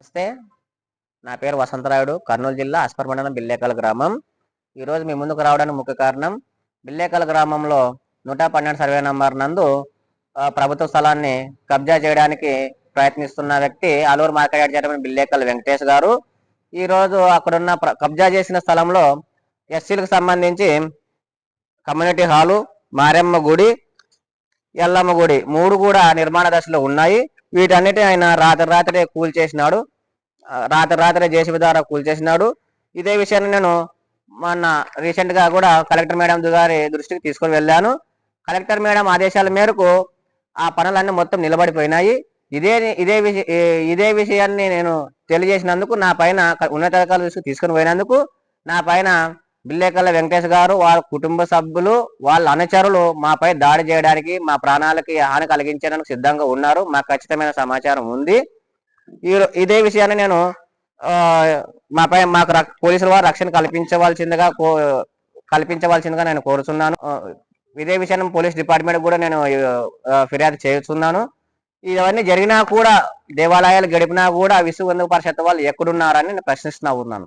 నమస్తే. నా పేరు వసంతరాయుడు కర్నూలు జిల్లా అస్పర్ మండలం బిల్లేకల్ గ్రామం. ఈరోజు మీ ముందుకు రావడానికి ముఖ్య కారణం బిల్లేకల్ గ్రామంలో నూట పన్నెండు సర్వే నంబర్ నందు ప్రభుత్వ స్థలాన్ని కబ్జా చేయడానికి ప్రయత్నిస్తున్న వ్యక్తి Aluru market yard chairman Billekal Venkatesh గారు. ఈరోజు అక్కడున్న ప్ర- కబ్జా చేసిన స్థలంలో ఎస్సీలకు సంబంధించి కమ్యూనిటీ హాలు మారెమ్మ గుడి ఎల్లమ్మ గుడి మూడు కూడా నిర్మాణ దశలో ఉన్నాయి. వీటన్నిటి ఆయన రాత్రి రాత్రే కూల్చేసినాడు రాత్రి రాత్రే జేసీబీ ద్వారా కూల్చేసినాడు ఇదే విషయాన్ని నేను మొన్న రీసెంట్గా కూడా కలెక్టర్ మేడం గారి దృష్టికి తీసుకొని వెళ్ళాను. కలెక్టర్ మేడం ఆదేశాల మేరకు ఆ పనులన్నీ మొత్తం నిలబడిపోయినాయి. ఇదే ఇదే విషయ ఇదే విషయాన్ని నేను తెలియజేసినందుకు నా పైన క- ఉన్నతాధికారుల దృష్టికి తీసుకొని పోయినందుకు నా పైన బిల్లేకల్ల వెంకటేష్ గారు వాళ్ళ కుటుంబ సభ్యులు వాళ్ళ అనుచరులు మాపై దాడి చేయడానికి మా ప్రాణాలకి హాని కలిగించడానికి సిద్ధంగా ఉన్నారు. మాకు ఖచ్చితమైన సమాచారం ఉంది. ఈ ఇదే విషయాన్ని నేను మాపై మాకు రక్- పోలీసుల వారు రక్షణ కల్పించవలసిందిగా కో కల్పించవలసిందిగా నేను కోరుతున్నాను ఇదే విషయాన్ని పోలీస్ డిపార్ట్మెంట్ కూడా నేను ఫిర్యాదు చేస్తున్నాను. ఇవన్నీ జరిగినా కూడా దేవాలయాలు గడిపినా కూడా విశ్వ హిందూ పరిషత్ వాళ్ళు ఎక్కడున్నారని నేను ప్రశ్నిస్తున్నా ఉన్నాను.